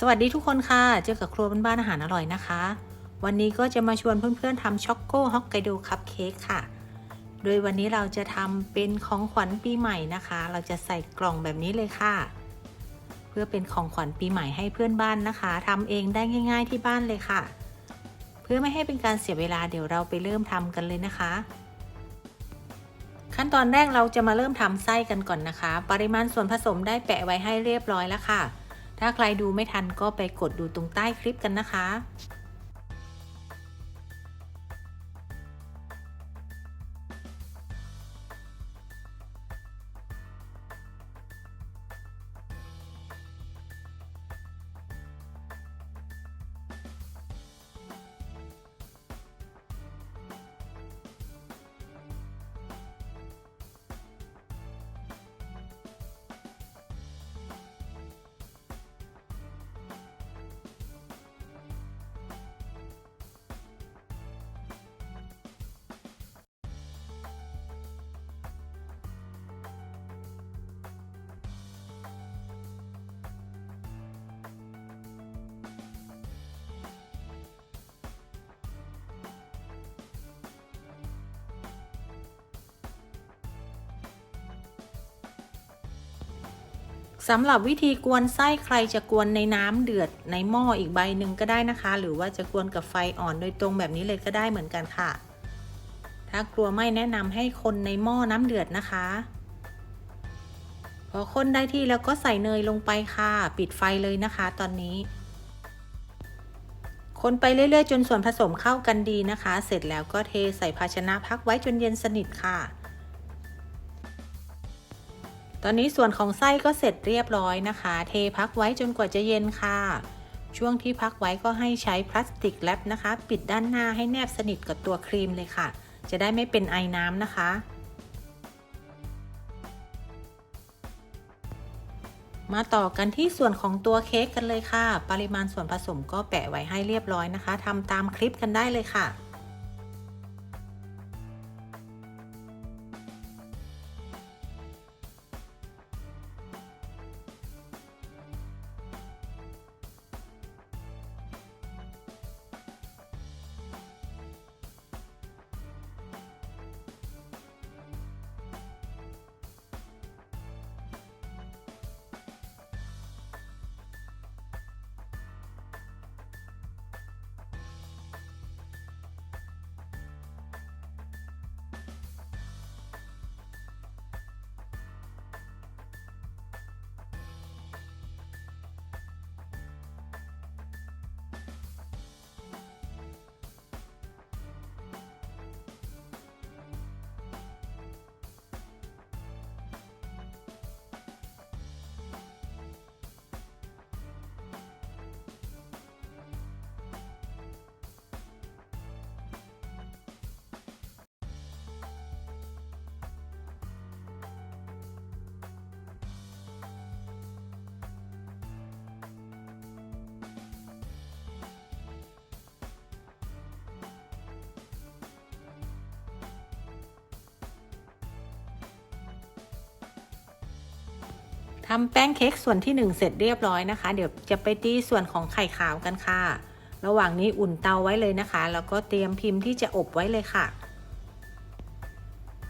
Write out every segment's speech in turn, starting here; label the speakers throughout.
Speaker 1: สวัสดีทุกคนค่ะ เจอกับครัวบ้านอาหารอร่อยนะคะ วันนี้ก็จะมาชวนเพื่อนๆทำช็อกโกฮอกไกโดคัพเค้กค่ะ โดยวันนี้เราจะทำเป็นของขวัญปีใหม่นะคะ เราจะใส่กล่องแบบนี้เลยค่ะ เพื่อเป็นของขวัญปีใหม่ให้เพื่อนบ้านนะคะทำเองได้ง่าย ๆที่บ้านเลยค่ะ เพื่อไม่ให้เป็นการเสียเวลาเดี๋ยวเราไปเริ่มทำกันเลยนะคะ ขั้นตอนแรกเราจะมาเริ่มทำไส้กันก่อนนะคะ ปริมาณส่วนผสมได้แปะไว้ให้เรียบร้อยแล้วค่ะ ถ้าใครดูไม่ทันก็ไปกดดูตรงใต้คลิปกันนะคะ สำหรับวิธีกวนไส้ใครจะกวนในน้ำเดือดในหม้ออีกใบหนึ่งก็ได้นะคะ หรือว่าจะกวนกับไฟอ่อนโดยตรงแบบนี้เลยก็ได้เหมือนกันค่ะ ถ้ากลัวไม่แนะนำให้คนในหม้อน้ำเดือดนะคะ พอคนได้ที่แล้วก็ใส่เนยลงไปค่ะ ปิดไฟเลยนะคะ ตอนนี้ คนไปเรื่อยๆ จนส่วนผสมเข้ากันดีนะคะ เสร็จแล้วก็เทใส่ภาชนะพักไว้จนเย็นสนิทค่ะ ตอนนี้ส่วนของไส้ก็เสร็จเรียบร้อยนะคะ เทพักไว้จนกว่าจะเย็นค่ะ ช่วงที่พักไว้ก็ให้ใช้พลาสติกแรปนะคะ ปิดด้านหน้าให้แนบสนิทกับตัวครีมเลยค่ะ จะได้ไม่เป็นไอน้ำนะคะมาต่อกันที่ส่วนของตัวเค้กกันเลยค่ะ ปริมาณส่วนผสมก็แปะไว้ให้เรียบร้อยนะคะทำตามคลิปกันได้เลยค่ะ ทำแป้งเค้กส่วนที่ 1 เสร็จเรียบร้อยนะคะ เดี๋ยวจะไปตีส่วนของไข่ขาวกันค่ะ ระหว่างนี้อุ่นเตาไว้เลยนะคะ แล้วก็เตรียมพิมพ์ที่จะอบไว้เลยค่ะ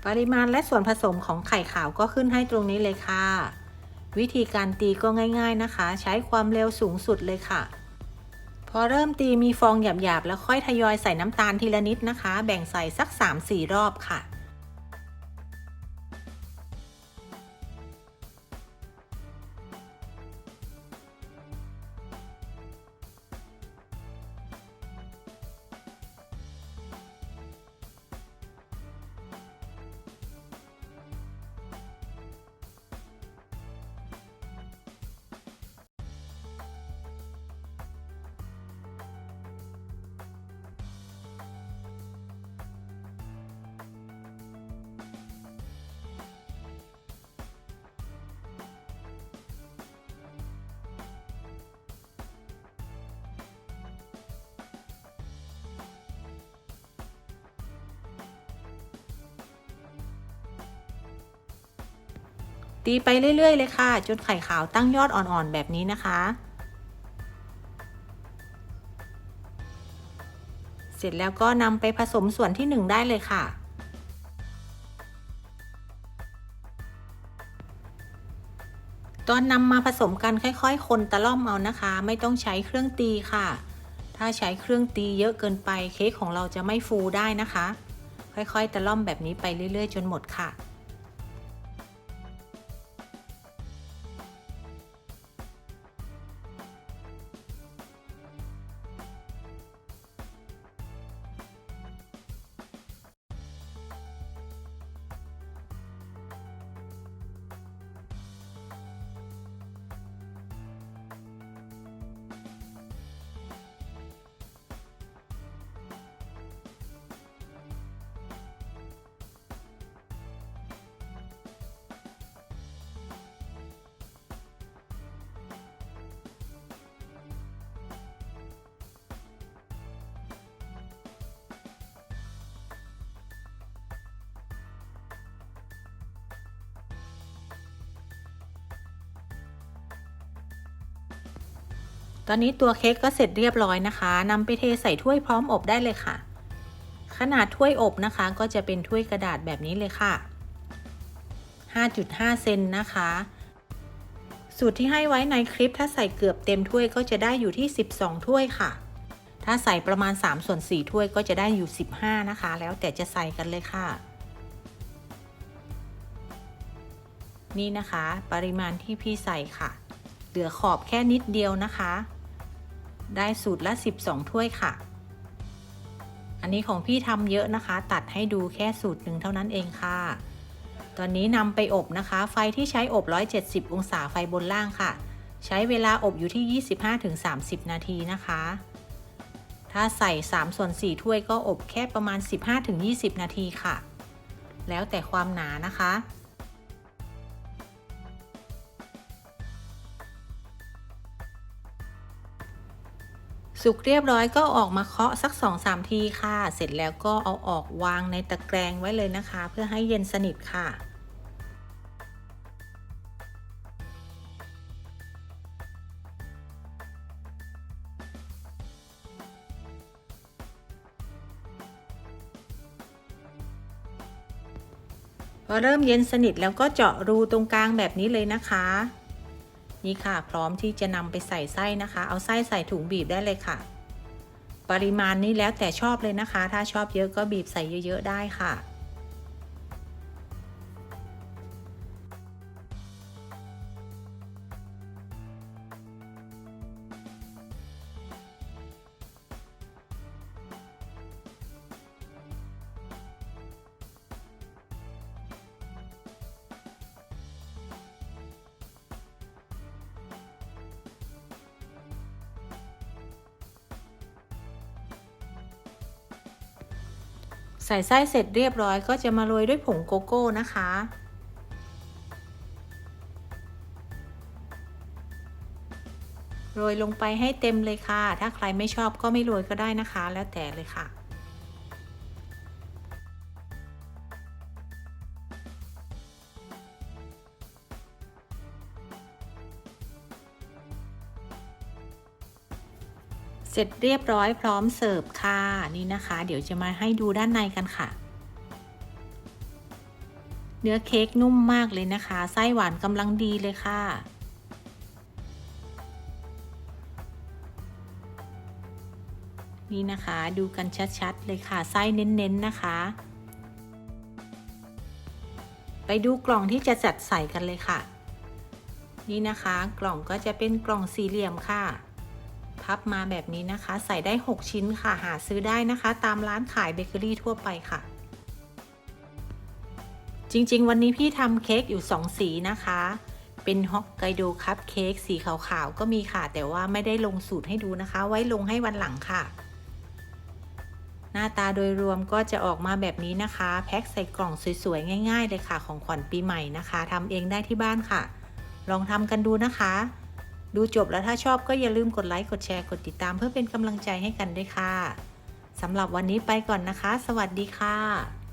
Speaker 1: ปริมาณและส่วนผสมของไข่ขาวก็ขึ้นให้ตรงนี้เลยค่ะ วิธีการตีก็ง่าย ๆนะคะ ใช้ความเร็วสูงสุดเลยค่ะ พอเริ่มตีมีฟองหยาบๆแล้วค่อยทยอยใส่น้ำตาลทีละนิดนะคะ แบ่งใส่สัก 3-4 รอบค่ะ ตีไปเรื่อย ๆ เลยค่ะ จนไข่ขาวตั้งยอดอ่อนๆ แบบนี้นะคะ เสร็จแล้วก็นำไปผสมส่วนที่ 1 ได้เลยค่ะ ตอนนำมาผสมกันค่อย ๆ คนตะล่อมเอานะคะ ไม่ต้องใช้เครื่องตีค่ะ ถ้าใช้เครื่องตีเยอะเกินไปเค้กของเราจะไม่ฟูได้นะคะ ค่อยๆ ตะล่อมแบบนี้ไปเรื่อย ๆ จนหมดค่ะ ตอนนี้ตัวเค้กก็เสร็จเรียบร้อยนะคะนำไปเทใส่ถ้วยพร้อมอบได้เลยค่ะ ขนาดถ้วยอบนะคะ ก็จะเป็นถ้วยกระดาษแบบนี้เลยค่ะ 5.5 เซนนะคะ สูตรที่ให้ไว้ในคลิปถ้าใส่เกือบเต็มถ้วยก็จะได้อยู่ที่ 12 ถ้วยค่ะ ถ้าใส่ประมาณ 3 ส่วน 4 ถ้วยก็จะได้อยู่ 15 นะคะ แล้วแต่จะใส่กันเลยค่ะ นี่นะคะ ปริมาณที่พี่ใส่ค่ะ เหลือขอบแค่นิดเดียวนะคะ ได้สูตรละ 12 ถ้วยค่ะ อันนี้ของพี่ทำเยอะนะคะ ตัดให้ดูแค่สูตรหนึ่งเท่านั้นเองค่ะ ตอนนี้นำไปอบนะคะ ไฟที่ใช้อบ 170 องศาไฟบนล่างค่ะ ใช้เวลาอบอยู่ที่ 25-30 นาทีนะคะ ถ้าใส่ 3 ส่วน 4 ถ้วยก็อบแค่ประมาณ 15-20 นาทีค่ะ แล้วแต่ความหนานะคะ สุกเรียบร้อยก็ออกมาเคาะสัก 2-3 ทีค่ะ เสร็จแล้วก็เอาออกวางในตะแกรงไว้เลยนะคะ เพื่อให้เย็นสนิทค่ะพอเริ่มเย็นสนิทแล้วก็เจาะรูตรงกลางแบบนี้เลยนะคะ นี่ค่ะ พร้อมที่จะนำไปใส่ไส้นะคะ เอาไส้ใส่ถุงบีบได้เลยค่ะ ปริมาณนี้แล้วแต่ชอบเลยนะคะ ถ้าชอบเยอะก็บีบใส่เยอะ ๆ ได้ค่ะ ใส่ไส้เสร็จเรียบร้อยก็จะมาโรยด้วยผงโกโก้นะคะ โรยลงไปให้เต็มเลยค่ะ ถ้าใครไม่ชอบก็ไม่โรยก็ได้นะคะ แล้วแต่เลยค่ะ เสร็จเรียบร้อยพร้อมเสิร์ฟค่ะนี่นะคะ เดี๋ยวจะมาให้ดูด้านในกันค่ะ เนื้อเค้กนุ่มมากเลยนะคะ ไส้หวานกำลังดีเลยค่ะ นี่นะคะดูกันชัดๆเลยค่ะ ไส้เน้นๆนะคะ ไปดูกล่องที่จะจัดใส่กันเลยค่ะ นี่นะคะ กล่องก็จะเป็นกล่องสี่เหลี่ยมค่ะ พับมาแบบนี้นะคะ ใส่ได้ 6 ชิ้นค่ะ หาซื้อได้นะคะ ตามร้านขายเบเกอรี่ทั่วไปค่ะ จริงๆ วันนี้พี่ทำเค้กอยู่ 2 สีนะคะ เป็นฮอกไกโดคัพเค้กสีขาวๆ ก็มีค่ะ แต่ว่าไม่ได้ลงสูตรให้ดูนะคะ ไว้ลงให้วันหลังค่ะ หน้าตาโดยรวมก็จะออกมาแบบนี้นะคะ แพ็คใส่กล่องสวยๆ ง่ายๆ เลยค่ะ ของขวัญปีใหม่นะคะทำเองได้ที่บ้านค่ะ ลองทำกันดูนะคะ ดูจบแล้วถ้าชอบก็อย่าลืมกดไลค์กดแชร์กดติดตามเพื่อเป็นกำลังใจให้กันด้วยค่ะสำหรับวันนี้ไปก่อนนะคะ สวัสดีค่ะ